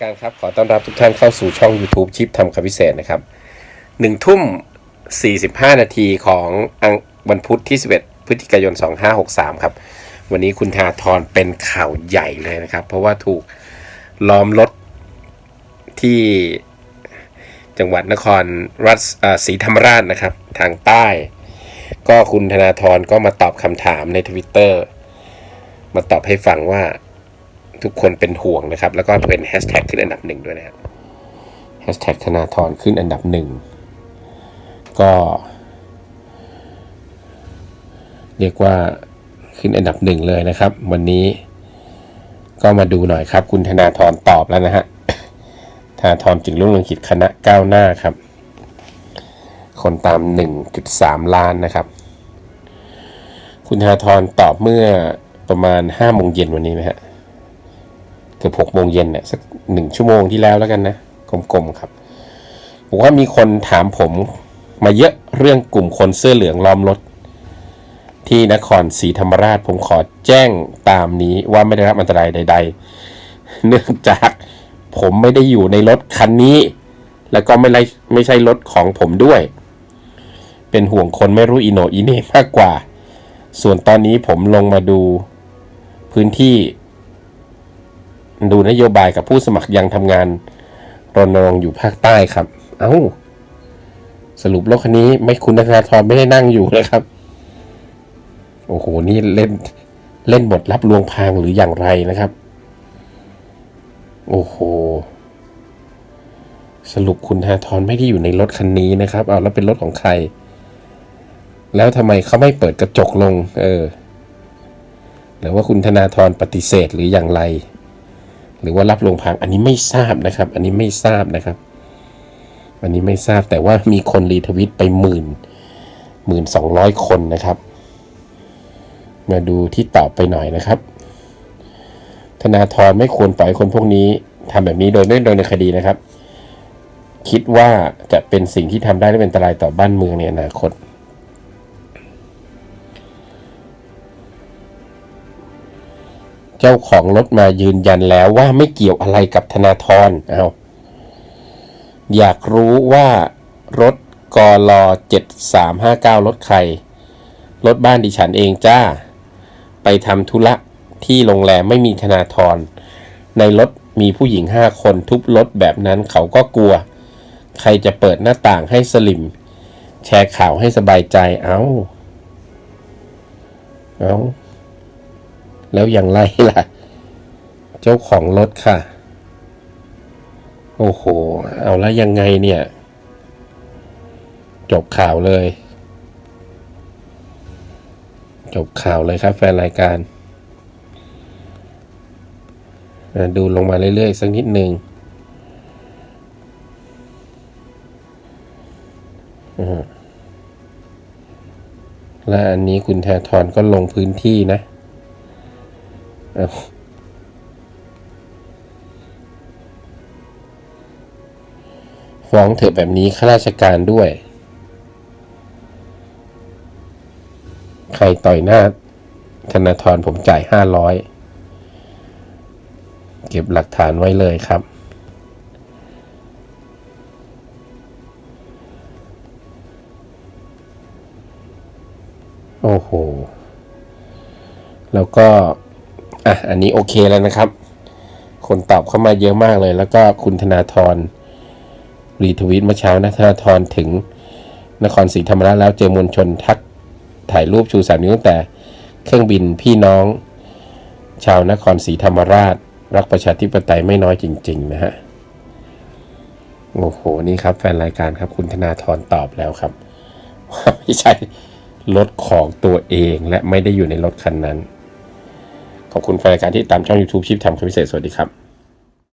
การครับขอต้อนรับทุกท่านเข้าสู่ช่อง YouTube ชิปทำคำพิเศษนะครับหนึ่งทุ่ม45นาทีของวันพุธที่11พฤศจิกายน2563ครับ วันนี้คุณธาทรเป็นข่าวใหญ่เลยนะครับ เพราะว่าถูกล้อมรถที่จังหวัดนครรัฐศรีธรรมราชนะครับ ทางใต้ ก็คุณธนาธรก็มาตอบคำถามในทวิตเตอร์มาตอบให้ฟังว่า ทุกคนเป็นห่วงนะครับ แล้วก็เป็นแฮชแท็กขึ้นอันดับหนึ่งด้วยนะครับแฮชแท็กธนาธรขึ้นอันดับหนึ่งก็เรียกว่าขึ้นอันดับหนึ่งเลยนะครับ วันนี้ก็มาดูหน่อยครับ คุณธนาธรตอบแล้วนะฮะธนาธรจึงรุ่งเรืองกิจคณะก้าวหน้าครับ คนตาม 1.3 ล้านนะครับ คุณธนาธรตอบเมื่อประมาณ5โมงเย็นวันนี้นะฮะ กือบหกโมงเย็นเนี่ยสักหนึ่งชั่วโมงที่แล้วแล้วกันนะกลมๆครับบอกว่ามีคนถามผมมาเยอะเรื่องกลุ่มคนเสื้อเหลืองล้อมรถ ที่นครศรีธรรมราชผมขอแจ้งตามนี้ว่าไม่ได้รับอันตรายใด ๆ เนื่องจากผมไม่ได้อยู่ในรถคันนี้ แล้วก็ไม่ไรไม่ใช่รถของผมด้วย เป็นห่วงคนไม่รู้อีโนอีเน่มากกว่า ส่วนตอนนี้ผมลงมาดูพื้นที่ ดูนโยบายกับผู้สมัครยังทำงานรณรงค์อยู่ภาคใต้ครับ เอา้า สรุปรถคันนี้ไม่คุณธนาธรไม่ได้นั่งอยู่นะครับ โอ้โห นี่เล่นเล่นบทรับลวงพรางหรืออย่างไรนะครับ โอ้โห สรุปคุณธนาธรไม่ได้อยู่ในรถคันนี้นะครับ เอาแล้วเป็นรถของใคร แล้วทำไมเขาไม่เปิดกระจกลง เออ หรือว่าคุณธนาธรปฏิเสธหรืออย่างไร หรือว่ารับลวงพรางอันนี้ไม่ทราบนะครับ อันนี้ไม่ทราบนะครับ อันนี้ไม่ทราบแต่ว่ามีคนรีทวิตไปหมื่นหมื่นสองร้อยคนนะครับ มาดูที่ตอบไปหน่อยนะครับ ธนาธรไม่ควรปล่อยคนพวกนี้ทำแบบนี้โดยไม่โดยในคดีนะครับ คิดว่าจะเป็นสิ่งที่ทำได้และเป็นอันตรายต่อบ้านเมืองในอนาคต เจ้าของรถมายืนยันแล้วว่าไม่เกี่ยวอะไรกับธนาธรเอาอยากรู้ว่ารถกล7359 รถใคร รถบ้านดิฉันเองจ้า ไปทำธุระที่โรงแรมไม่มีธนาธร ในรถมีผู้หญิงห้าคนทุบรถแบบนั้นเขาก็กลัว ใครจะเปิดหน้าต่างให้สลิม แชร์ข่าวให้สบายใจเอาเอา แล้วอย่างไรล่ะ เจ้าของรถค่ะ โอ้โห เอาแล้วยังไงเนี่ย จบข่าวเลย จบข่าวเลยครับแฟนรายการ ดูลงมาเรื่อยๆ สักนิดหนึ่งและอันนี้คุณแททรก็ลงพื้นที่นะ ฟ้องเถอะแบบนี้ข้าราชการด้วย ใครต่อยหน้า ธนาธรผมจ่ายห้าร้อยเก็บหลักฐานไว้เลยครับโอ้โห แล้วก็ อะ อันนี้โอเคแล้วนะครับ คนตอบเข้ามาเยอะมากเลย แล้วก็คุณธนาธรรีทวีตเมื่อเช้านะธนาธรถึงนครศรีธรรมราชแล้วเจอมวลชนทักถ่ายรูปชูสามนิ้วตั้งแต่เครื่องบินพี่น้อง ชาวนครศรีธรรมราช รักประชาธิปไตยไม่น้อยจริง ๆ นะฮะ โอ้โห นี่ครับแฟนรายการครับคุณธนาธรตอบแล้วครับว่าไม่ใช่รถของตัวเองและไม่ได้อยู่ในรถคันนั้น ขอบคุณแฟนรายการที่ตามช่อง YouTube ชิปทำคำพิเศษ สวัสดีครับ